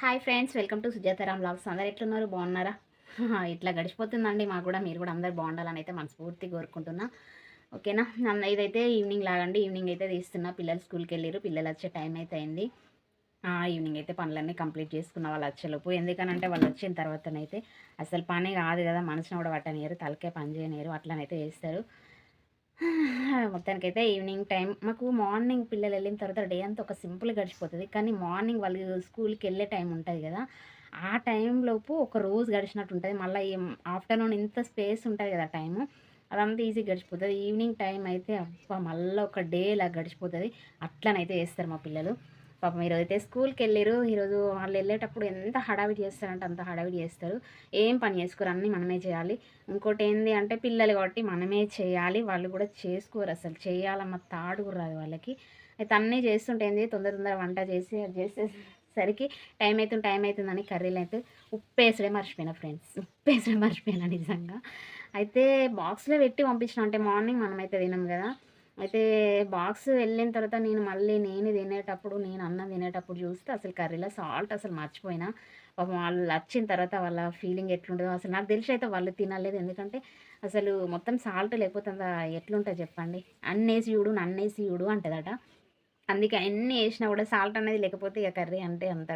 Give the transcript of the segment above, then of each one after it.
Hi friends welcome to Sujatharam blogs అందరు ఎట్లున్నారు? బాగున్నారా? ఇట్లా గడిచిపోతుందండి మాకు కూడా. మీరు కూడా అందరు బాగుండాలని అయితే మనస్ఫూర్తి కోరుకుంటున్నా. ఓకేనా? నన్ను ఇదైతే ఈవినింగ్ లాగండి. ఈవినింగ్ అయితే తీస్తున్నా. పిల్లలు స్కూల్కి వెళ్ళారు. పిల్లలు వచ్చే టైం అయితే అయింది. ఈవినింగ్ అయితే పనులన్నీ కంప్లీట్ చేసుకున్న వాళ్ళు వచ్చేలోపు. ఎందుకనంటే వాళ్ళు వచ్చిన తర్వాతనైతే అసలు పని కాదు కదా. మనసును కూడా పట్టనియరు తలకే పని చేయనియరు అట్లనైతే చేస్తారు. మొత్తానికైతే ఈవినింగ్ టైం మాకు మార్నింగ్ పిల్లలు వెళ్ళిన తర్వాత డే అంతా ఒక సింపుల్ గడిచిపోతుంది. కానీ మార్నింగ్ వాళ్ళు స్కూల్కి వెళ్ళే టైం ఉంటుంది కదా. ఆ టైంలోపు ఒక రోజు గడిచినట్టు ఉంటుంది. మళ్ళీ ఆఫ్టర్నూన్ ఇంత స్పేస్ ఉంటుంది కదా టైము. అదంతా ఈజీ గడిచిపోతుంది. ఈవినింగ్ టైం అయితే అబ్బా మళ్ళీ ఒక డే ఇలా గడిచిపోతుంది. అట్లనైతే చేస్తారు మా పిల్లలు. పాపం ఈరోజు అయితే స్కూల్కి వెళ్ళారు ఈరోజు వాళ్ళు వెళ్ళేటప్పుడు ఎంత హడావిడి చేస్తారంటే అంత హడావిడి చేస్తారు. ఏం పని చేసుకోరు. అన్నీ మనమే చేయాలి. ఇంకోటి ఏంది అంటే పిల్లలు కాబట్టి మనమే చేయాలి. వాళ్ళు కూడా చేసుకోరు అసలు. చేయాలన్న తాడు కూడా రాదు వాళ్ళకి. అయితే అన్నీ చేస్తుంటే ఏంది? తొందర తొందర వంట చేసి అది చేసేసరికి టైం అవుతుంది టైం అవుతుందని కర్రీలు అయితే ఉప్పు వేసడే మర్చిపోయినా ఫ్రెండ్స్. ఉప్పు వేసడే మర్చిపోయినా నిజంగా. అయితే బాక్స్లో పెట్టి పంపించిన అంటే మార్నింగ్ మనమైతే తినం కదా. అయితే బాక్స్ వెళ్ళిన తర్వాత నేను మళ్ళీ నేను తినేటప్పుడు నేను అన్నం తినేటప్పుడు చూస్తే అసలు కర్రీలో సాల్ట్ అసలు మర్చిపోయినా. పాపం వాళ్ళు వచ్చిన తర్వాత వాళ్ళ ఫీలింగ్ ఎట్లుంటుందో అసలు నాకు తెలిసి అయితే వాళ్ళు తినలేదు. ఎందుకంటే అసలు మొత్తం సాల్ట్ లేకపోతే ఎట్లుంటుంది చెప్పండి? అన్నేసి చూడు నన్నేసి చూడు అంటదట. అందుకే అన్నీ వేసినా కూడా సాల్ట్ అనేది లేకపోతే ఇక కర్రీ అంటే అంత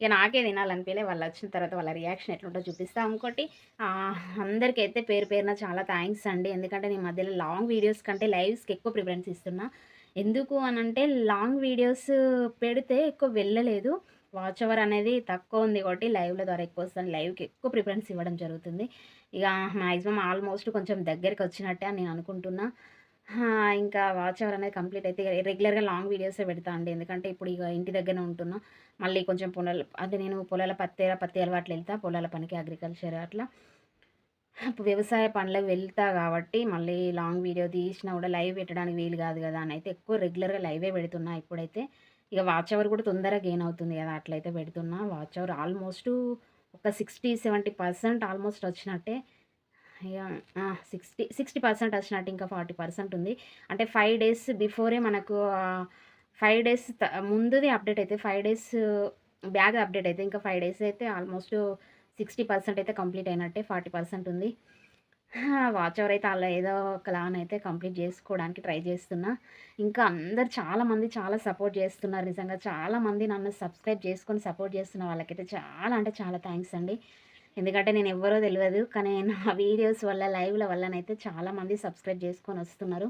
ఇక నాకే తినాలనిపించలే వాళ్ళు వచ్చిన తర్వాత వాళ్ళ రియాక్షన్ ఎట్లుంటో చూపిస్తా. ఇంకోటి అందరికైతే పేరు పేరున చాలా థ్యాంక్స్ అండి. ఎందుకంటే నేను మధ్యలో లాంగ్ వీడియోస్ కంటే లైవ్స్కి ఎక్కువ ప్రిఫరెన్స్ ఇస్తున్నా. ఎందుకు అని అంటే లాంగ్ వీడియోస్ పెడితే ఎక్కువ వెళ్ళలేదు. వాచ్ అవర్ అనేది తక్కువ ఉంది కాబట్టి లైవ్ల ద్వారా ఎక్కువ వస్తుంది. లైవ్కి ఎక్కువ ప్రిఫరెన్స్ ఇవ్వడం జరుగుతుంది. ఇక మ్యాక్సిమం ఆల్మోస్ట్ కొంచెం దగ్గరికి వచ్చినట్టే అని నేను అనుకుంటున్నా. ఇంకా వాచ్ అవర్ అనేది కంప్లీట్ అయితే రెగ్యులర్గా లాంగ్ వీడియోసే పెడతా అండి. ఎందుకంటే ఇప్పుడు ఇక ఇంటి దగ్గరనే ఉంటున్నా. మళ్ళీ కొంచెం పొలాల అంటే నేను పొలాల పత్తి పత్తి అలవాట్లు వెళ్తా పొలాల పనికి అగ్రికల్చర్ అట్లా. ఇప్పుడు వ్యవసాయ పనులకు వెళ్తా కాబట్టి మళ్ళీ లాంగ్ వీడియో తీసినా కూడా లైవ్ పెట్టడానికి వీలు కాదు కదా అని అయితే ఎక్కువ రెగ్యులర్గా లైవే పెడుతున్నా ఇప్పుడైతే. ఇక వాచ్ అవర్ కూడా తొందరగా గెయిన్ అవుతుంది కదా అట్లయితే పెడుతున్నా. వాచ్ అవర్ ఆల్మోస్ట్ ఒక సిక్స్టీ సెవెంటీ పర్సెంట్ ఆల్మోస్ట్ వచ్చినట్టే. సిక్స్టీ సిక్స్టీ పర్సెంట్ వచ్చినట్టు ఇంకా ఫార్టీ పర్సెంట్ ఉంది. అంటే ఫైవ్ డేస్ బిఫోరే మనకు ఫైవ్ డేస్ ముందుది అప్డేట్ అయితే ఫైవ్ డేస్ బ్యాగ్ అప్డేట్ అయితే ఇంకా ఫైవ్ డేస్ అయితే ఆల్మోస్ట్ సిక్స్టీ పర్సెంట్ అయితే కంప్లీట్ అయినట్టే ఫార్టీ పర్సెంట్ ఉంది. వాచ్ అవర్ అయితే అలా ఏదో ఒకలాన్ అయితే కంప్లీట్ చేసుకోవడానికి ట్రై చేస్తున్నా. ఇంకా అందరు చాలామంది చాలా సపోర్ట్ చేస్తున్నారు నిజంగా. చాలామంది నన్ను సబ్స్క్రైబ్ చేసుకొని సపోర్ట్ చేస్తున్న వాళ్ళకైతే చాలా అంటే చాలా థ్యాంక్స్ అండి. ఎందుకంటే నేను ఎవరో తెలియదు కానీ నా వీడియోస్ వల్ల లైవ్ల వల్లనైతే చాలామంది సబ్స్క్రైబ్ చేసుకొని వస్తున్నారు.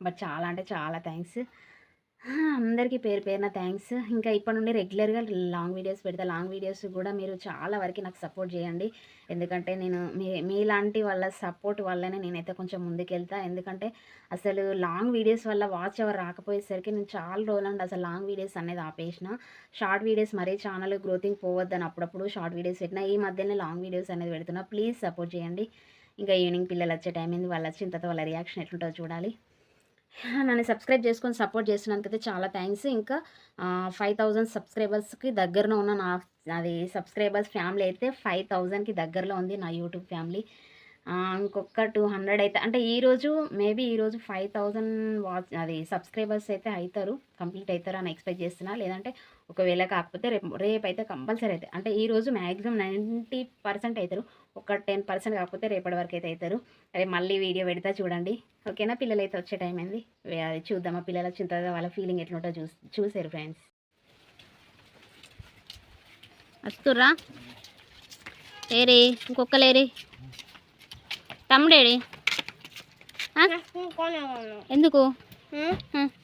బట్ చాలా అంటే చాలా థ్యాంక్స్ అందరికీ పేరు పేరున థ్యాంక్స్. ఇంకా ఇప్పటి నుండి రెగ్యులర్గా లాంగ్ వీడియోస్ పెడతా. లాంగ్ వీడియోస్ కూడా మీరు చాలా వరకు నాకు సపోర్ట్ చేయండి. ఎందుకంటే నేను మీ మీలాంటి వాళ్ళ సపోర్ట్ వల్లనే నేనైతే కొంచెం ముందుకెళ్తా. ఎందుకంటే అసలు లాంగ్ వీడియోస్ వల్ల వాచ్ అవర్ రాకపోయేసరికి నేను చాలా రోజులండి అసలు లాంగ్ వీడియోస్ అనేది ఆపేసిన. షార్ట్ వీడియోస్ మరీ ఛానల్ గ్రోతింగ్ పోవద్దని అప్పుడప్పుడు షార్ట్ వీడియోస్ పెట్టినా ఈ మధ్యనే లాంగ్ వీడియోస్ అనేది పెడుతున్నా. ప్లీజ్ సపోర్ట్ చేయండి. ఇంకా ఈవినింగ్ పిల్లలు వచ్చే టైం ఏంది వాళ్ళు వచ్చిన తర్వాత వాళ్ళ రియాక్షన్ ఎట్లుంటుందో చూడాలి. నన్ను సబ్స్క్రైబ్ చేసుకొని సపోర్ట్ చేసినందుకైతే చాలా థ్యాంక్స్. ఇంకా ఫైవ్ థౌజండ్ సబ్స్క్రైబర్స్కి దగ్గరలో ఉన్న నా అది సబ్స్క్రైబర్స్ ఫ్యామిలీ అయితే ఫైవ్ థౌజండ్కి దగ్గరలో ఉంది నా యూట్యూబ్ ఫ్యామిలీ. ఇంకొక టూ హండ్రెడ్ అయితే అంటే ఈరోజు మేబీ ఈరోజు ఫైవ్ థౌజండ్ వాచ్ అది సబ్స్క్రైబర్స్ అయితే అవుతారు కంప్లీట్ అవుతారు అని ఎక్స్పెక్ట్ చేస్తున్నా. లేదంటే ఒకవేళ కాకపోతే రేపు రేపు అయితే కంపల్సరీ అయితే అంటే ఈరోజు మ్యాక్సిమం నైంటీ పర్సెంట్ అవుతారు ఒక టెన్ పర్సెంట్ కాకపోతే రేపటి వరకు అయితే అవుతారు అదే మళ్ళీ వీడియో పెడతా చూడండి. ఓకేనా పిల్లలు అయితే వచ్చే టైం అయింది అది చూద్దామా? పిల్లలు వచ్చిన తర్వాత వాళ్ళ ఫీలింగ్ ఎట్లుంటో చూ చూసారు ఫ్రెండ్స్ వస్తుర్రా? ఇంకొక లేరే తమ్ముడేడి? ఎందుకు.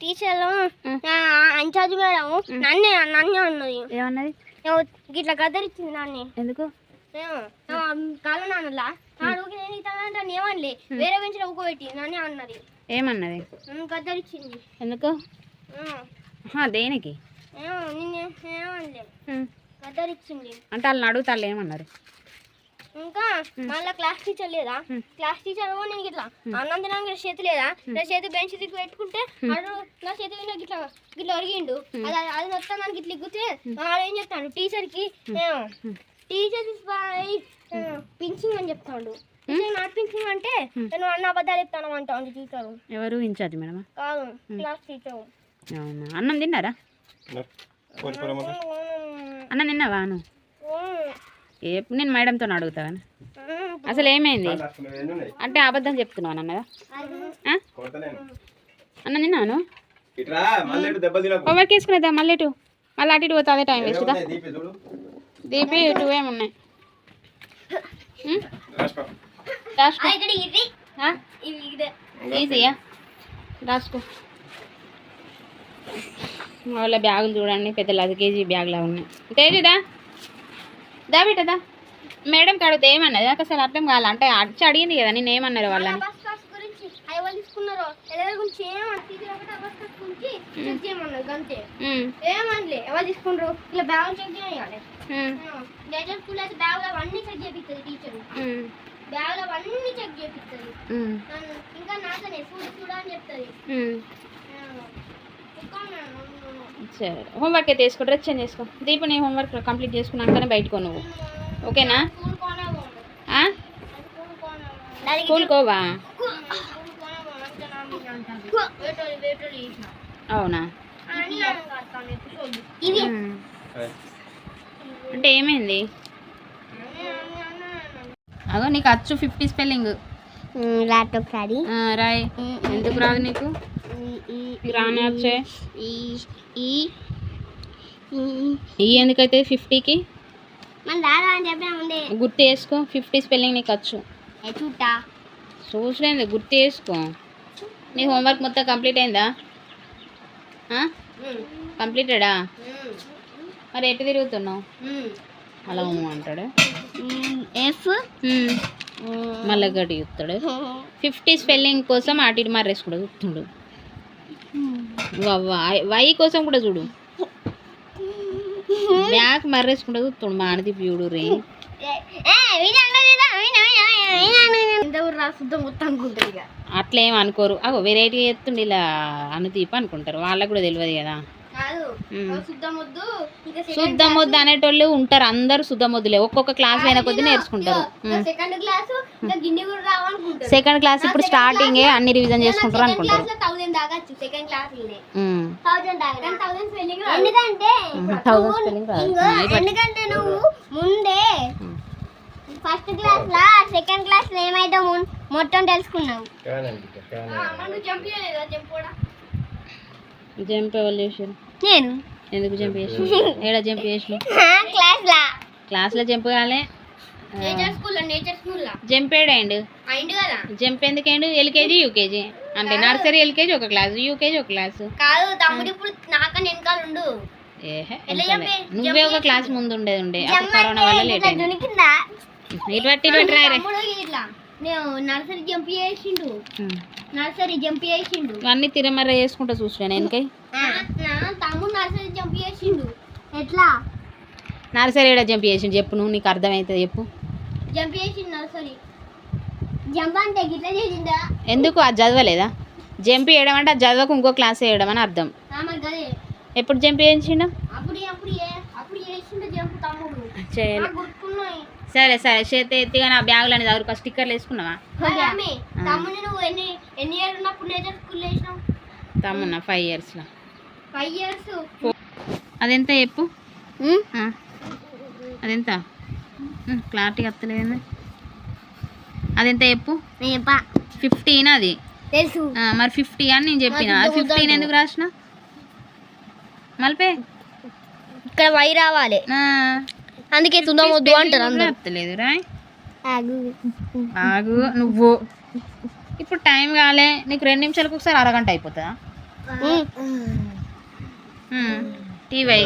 టీచర్లు ఉం. ఇన్ఛార్జ్ మేడం నన్నే నన్నే ఉన్నది ఏమన్నది? గద్దరిచ్చింది నన్ను. ఎందుకు? కాళ్ళ నాన్నలా. నాడు నేను ఏమనలే. వేరే బెంచ్లో ఊకోబెట్టి నన్నే అన్నది. ఏమన్నది? ఉం, గద్దరిచ్చింది. ఎందుకు? దేనికి? ఏమో నిన్నే ఏమనలే అంటే వాళ్ళని అడుగుతాళ్ళు ఏమన్నారు? ఇంకా మళ్ళా క్లాస్ టీచర్ లేదా. క్లాస్ టీచర్ నేను ఇట్లా అన్నం తినడానికి చేతి లేదా? నా చేతి బెంచ్ దిక్కు పెట్టుకుంటే అడు నా చేతి మీద గిట్లా గిట్లా ఒరిగిండు. అది అది మొత్తం దానికి ఇట్లా ఎగ్గితే వాడు ఏం చెప్తాడు? టీచర్కి టీచర్ పించింగ్ అని చెప్తాడు. టీచర్ నాట్ పించింగ్ అంటే నేను అన్న అబద్ధాలు చెప్తాను అంటాను టీచర్. ఎవరు? ఇన్ఛార్జ్ మేడమా కాదు క్లాస్ టీచర్. అవునా? అన్నం తిన్నారా? అన్న నిన్న వాను నేను మేడంతో అడుగుతా కానీ అసలు ఏమైంది? అంటే అబద్ధం చెప్తున్నాను అన్నదా? అన్న నిన్నాను? ఇటు హోంవర్క్ వేసుకునేదా మళ్ళీ ఇటు. మళ్ళీ అటు ఇటు పోతే అదే టైం ఏమున్నాయి? దీపి చూడు దీపి టూ ఏమున్నాయి ఈజీయా రాసుకో. మా వాళ్ళ బ్యాగులు చూడండి పెద్ద లది కేజీ బ్యాగులా ఉన్నాయి. తేజుదా? దా బిడ్డదా మేడం అడిగితే ఏమన్నది? నాకు అసలు అర్థం కాలే. అంటే అడిచి అడిగింది కదా నేను ఏమన్నారు వాళ్ళని? బస్ క్లాస్ గురించి అవి వాళ్ళు తీసుకున్నారు ఎవరి గురించి ఏమన్నా టీచర్ ఒకటి బస్ క్లాస్ గురించి చెక్ చేయమన్నారు అంతే ఉమ్, ఏమనలే ఎవరు తీసుకుంటారు ఇలా బ్యాగ్ చెక్ చేయాలి ఉమ్, నేచర్ స్కూల్ అయితే బ్యాగ్ అవన్నీ చెక్ చేపిస్తుంది ఇంకా నాతోనే అని చెప్తుంది. సరే హోంవర్క్ అయితే వేసుకో డ్రెస్ చేంజ్ చేసుకో దీపు నీ హోంవర్క్ కంప్లీట్ చేసుకున్నాకనే బయటకో నువ్వు ఓకేనా స్కూల్ కోనే పోను. ఆ? స్కూల్ కోనే పోను. స్కూల్ కోవా స్కూల్ కోనే పోను. అంతే నా మీద అంటారు. వేటోళ్ళు వేటోళ్ళు చేసిన. అవునా. అంటే ఏమైంది అగో నీకు అచ్చు ఫిఫ్టీ స్పెల్లింగ్ రాయ్ ఎందుకు రాదు నీకు రాని వచ్చే. ఈ ఎందుకైతే ఫిఫ్టీకి? గుర్తు వేసుకో ఫిఫ్టీ స్పెల్లింగ్ నీకు వచ్చు. చూసలేదు గుర్తు వేసుకో నీ హోంవర్క్ మొత్తం కంప్లీట్ అయిందా? కంప్లీటెడా? మరి ఎటు తిరుగుతున్నావు? అలా అంటాడు. ఎఫ్ మళ్ళీ గడి చూస్తాడు ఫిఫ్టీ స్పెల్లింగ్ కోసం అటు ఇటు మారేసుకుంటాడు చూస్తుండు వై కోసం కూడా చూడు. బ్యాక్ మర్రేసుకుంటా చూస్తుండు మానది ప్యూడు రే. అట్లా అనుకోరు. అగో వెరైటీ ఎత్తుండి ఇలా అనుదీప్ అనుకుంటారు. వాళ్ళకు కూడా తెలియదు కదా. కాదు. మ్మ్. శుద్ధం వద్దు ఇంకా శుద్ధ మొద్దు అనేటోళ్ళు ఉంటారు అందరు శుద్ధ మొద్దులే ఒక్కొక్క క్లాస్ అయిన కొద్దీ నేర్చుకుంటారు. సెకండ్ క్లాస్ ఇప్పుడు స్టార్టింగే అన్ని రివిజన్ చేసుకుంటారు అనుకుంటారు. ఎందుకంటే నువ్వు ముందే ఫస్ట్ క్లాస్ లా సెకండ్ క్లాస్లో ఏమైతే మొత్తం తెలుసుకున్నావు? జంప్ చేసారు నేను. ఎందుకు జంప్ చేసి ఏడ జంప్ చేసి క్లాస్ లా క్లాస్లో జంప్ కాలే. నేచర్ స్కూల్లో నేచర్ స్కూల్ లా జంప్ ఏడండు అయింది కదా. జంప్ ఎందుకేండు ఎల్కేజీ యూకేజీ అంటే నర్సరీ ఎల్కేజీ ఒక క్లాసు యూకేజీ ఒక క్లాసు కాదు తమ్ముడు ఇప్పుడు నాకన్నా వెనకాల ఉండు. నువ్వే ఒక క్లాస్ ముందు ఉండేది ఉండే. కరోనా వల్ల లేట్ అయింది. దునికిందా ఇటు పట్టి ఇటు పట్టి రాయరే తమ్ముడు ఇట్లా నేను నర్సరీ జంప్ చేసిండు. నర్సరీ జంప్ చేసిండు. ఇవన్నీ తిరమర్ర చేసుకుంటా చూసాను వెనకై నా తమ్ముడు నర్సరీ జంప్ చేసిండు. ఎట్లా? నర్సరీ ఏడ జంప్ చేసి చెప్పు నువ్వు నీకు అర్థమవుతుంది చెప్పు. జంప్ చేసిండు నర్సరీ. జంప్ అంటే గిట్లా చేసిందా ఎందుకు? అది చదవలేదా? జంప్ వేయడం అంటే అది చదవకు ఇంకో క్లాస్ వేయడం అని అర్థం. ఎప్పుడు జంప్ చేయించిండు? అప్పుడు అప్పుడు అప్పుడు చేసిండు జంప్ తమ్ముడు. చేయాలి. సరే సరే. చేతి ఎత్తిగా నా బ్యాగులు అనేది చదువుకో స్టిక్కర్లు వేసుకున్నావా? తమ్మున్నా ఫైవ్ ఇయర్స్లో. Five years? అదెంత చెప్పు? ఆ. అదెంత? క్లారిటీ వస్తలేదు అదెంత చెప్పు? ఫిఫ్టీన్ అది? తెలుసు. ఆ, మరి ఫిఫ్టీ అని నేను చెప్పిన. ఫిఫ్టీన్ ఎందుకు రాసిన? మలిపే ఇక్కడ వై రావాలి. అందుకే తుందమొద్దు అంటారు కూడా అందరు. వస్తలేదు రాయ్ ఆగు. నువ్వు. ఇప్పుడు టైం కాలే నీకు రెండు నిమిషాలకు ఒకసారి అరగంట అయిపోతుందా? టీవై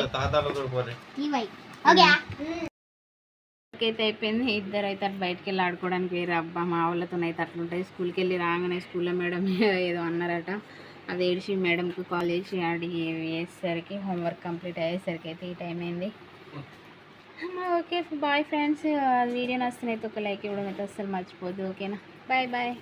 అయితే అయిపోయింది. ఇద్దరు అయితే అటు బయటికి వెళ్ళి ఆడుకోవడానికి వేరే అబ్బా మా వాళ్ళతో అయితే అట్లుంటాయి. స్కూల్కి వెళ్ళి రాగానే స్కూల్లో మేడం ఏదో అన్నారట. అది ఏడిచి మేడంకి కాల్ చేసి అడిగి వేసేసరికి హోంవర్క్ కంప్లీట్ అయ్యేసరికి అయితే ఈ టైం అయింది. ఓకే బాయ్ ఫ్రెండ్స్ వీడియో నచ్చినైతే ఒక లైక్ ఇవ్వడం అయితే అస్సలు మర్చిపోద్దు ఓకేనా బాయ్ బాయ్